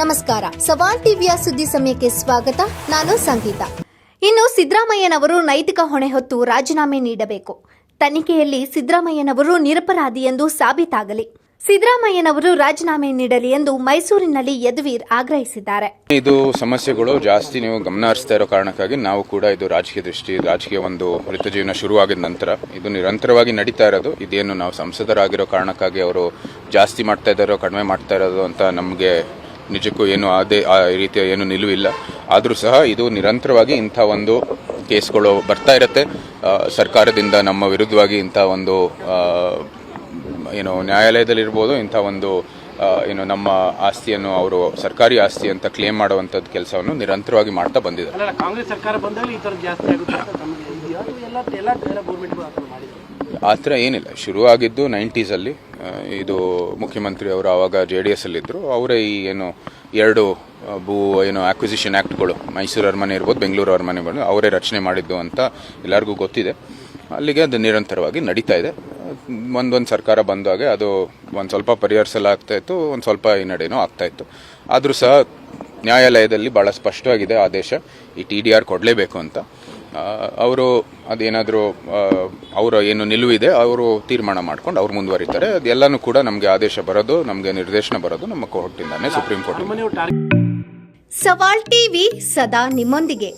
ನಮಸ್ಕಾರ. ಸವಾಲ್ ಟಿವಿಯ ಸುದ್ದಿ ಸಮಯಕ್ಕೆ ಸ್ವಾಗತ. ನಾನು ಸಂಗೀತ. ಇನ್ನು ಸಿದ್ದರಾಮಯ್ಯನವರು ನೈತಿಕ ಹೊಣೆ ಹೊತ್ತು ರಾಜೀನಾಮೆ ನೀಡಬೇಕು. ತನಿಖೆಯಲ್ಲಿ ಸಿದ್ದರಾಮಯ್ಯನವರು ನಿರಪರಾಧಿ ಎಂದು ಸಾಬೀತಾಗಲಿ. ಸಿದ್ದರಾಮಯ್ಯನವರು ರಾಜೀನಾಮೆ ನೀಡಲಿ ಎಂದು ಮೈಸೂರಿನಲ್ಲಿ ಯದುವೀರ್ ಆಗ್ರಹಿಸಿದ್ದಾರೆ. ಇದು ಸಮಸ್ಯೆಗಳು ಜಾಸ್ತಿ ನೀವು ಗಮನ ಹರಿಸ್ತಾ ಇರೋ ಕಾರಣಕ್ಕಾಗಿ ನಾವು ಕೂಡ ಇದು ರಾಜಕೀಯ ದೃಷ್ಟಿ, ರಾಜಕೀಯ ಒಂದು ವೃತ್ತ ಜೀವನ ಶುರುವಾಗಿದ ನಂತರ ಇದು ನಿರಂತರವಾಗಿ ನಡೀತಾ ಇರೋದು. ಇದೇನು ನಾವು ಸಂಸದರಾಗಿರೋ ಕಾರಣಕ್ಕಾಗಿ ಅವರು ಜಾಸ್ತಿ ಮಾಡ್ತಾ ಇದ್ದಾರೋ, ಕಡಿಮೆ ಮಾಡ್ತಾ ಇರೋದು ಅಂತ ನಮಗೆ ನಿಜಕ್ಕೂ ಏನು ಅದೇ ಆ ರೀತಿಯ ಏನು ನಿಲುವಿಲ್ಲ. ಆದರೂ ಸಹ ಇದು ನಿರಂತರವಾಗಿ ಇಂಥ ಒಂದು ಕೇಸ್ಗಳು ಬರ್ತಾ ಇರುತ್ತೆ. ಸರ್ಕಾರದಿಂದ ನಮ್ಮ ವಿರುದ್ಧವಾಗಿ ಇಂಥ ಒಂದು ಏನು ನ್ಯಾಯಾಲಯದಲ್ಲಿರ್ಬೋದು ಇಂಥ ಒಂದು ಏನು ನಮ್ಮ ಆಸ್ತಿಯನ್ನು ಅವರು ಸರ್ಕಾರಿ ಆಸ್ತಿ ಅಂತ ಕ್ಲೇಮ್ ಮಾಡುವಂಥದ್ದು ಕೆಲಸವನ್ನು ನಿರಂತರವಾಗಿ ಮಾಡ್ತಾ ಬಂದಿದ್ದಾರೆ. ಕಾಂಗ್ರೆಸ್ ಸರ್ಕಾರ ಬಂದಾಗ ಈ ಜಾಸ್ತಿ ಆಗುತ್ತೆ ಆ ಥರ ಏನಿಲ್ಲ. ಶುರು ಆಗಿದ್ದು ನೈಂಟೀಸಲ್ಲಿ. ಇದು ಮುಖ್ಯಮಂತ್ರಿ ಅವರು ಆವಾಗ ಜೆ ಡಿ ಎಸ್ ಅಲ್ಲಿದ್ದರು ಅವರೇ ಈ ಏನು ಎರಡು ಭೂ, ಏನು ಆಕ್ವಿಸಿಷನ್ ಆ್ಯಕ್ಟ್ಗಳು ಮೈಸೂರು ಅರಮನೆ ಇರ್ಬೋದು, ಬೆಂಗಳೂರು ಅರಮನೆ ಇರ್ಬೋದು, ಅವರೇ ರಚನೆ ಮಾಡಿದ್ದು ಅಂತ ಎಲ್ಲರಿಗೂ ಗೊತ್ತಿದೆ. ಅಲ್ಲಿಗೆ ಅದು ನಿರಂತರವಾಗಿ ನಡೀತಾ ಇದೆ. ಒಂದೊಂದು ಸರ್ಕಾರ ಬಂದಾಗ ಅದು ಒಂದು ಸ್ವಲ್ಪ ಪರಿಹರಿಸಲಾಗ್ತಾ ಇತ್ತು, ಒಂದು ಸ್ವಲ್ಪ ಈ ನಡೆನೂ ಆಗ್ತಾ ಇತ್ತು. ಆದರೂ ಸಹ ನ್ಯಾಯಾಲಯದಲ್ಲಿ ಭಾಳ ಸ್ಪಷ್ಟವಾಗಿದೆ ಆದೇಶ. ಈ ಟಿ ಡಿ ಆರ್ ಕೊಡಲೇಬೇಕು ಅಂತ. ಅವರು ಅದೇನಾದರೂ ಅವರ ಏನು ನಿಲುವಿದೆ, ಅವರು ತೀರ್ಮಾನ ಮಾಡ್ಕೊಂಡು ಅವ್ರು ಮುಂದುವರಿತಾರೆ. ಅದೆಲ್ಲನೂ ಕೂಡ ನಮಗೆ ಆದೇಶ ಬರೋದು, ನಮಗೆ ನಿರ್ದೇಶನ ಬರೋದು ನಮ್ಮ ಕೋರ್ಟಿಂದಾನೆ, ಸುಪ್ರೀಂ ಕೋರ್ಟ್ ಸವಾಲ್ ಟಿವಿ ಸದಾ ನಿಮ್ಮೊಂದಿಗೆ.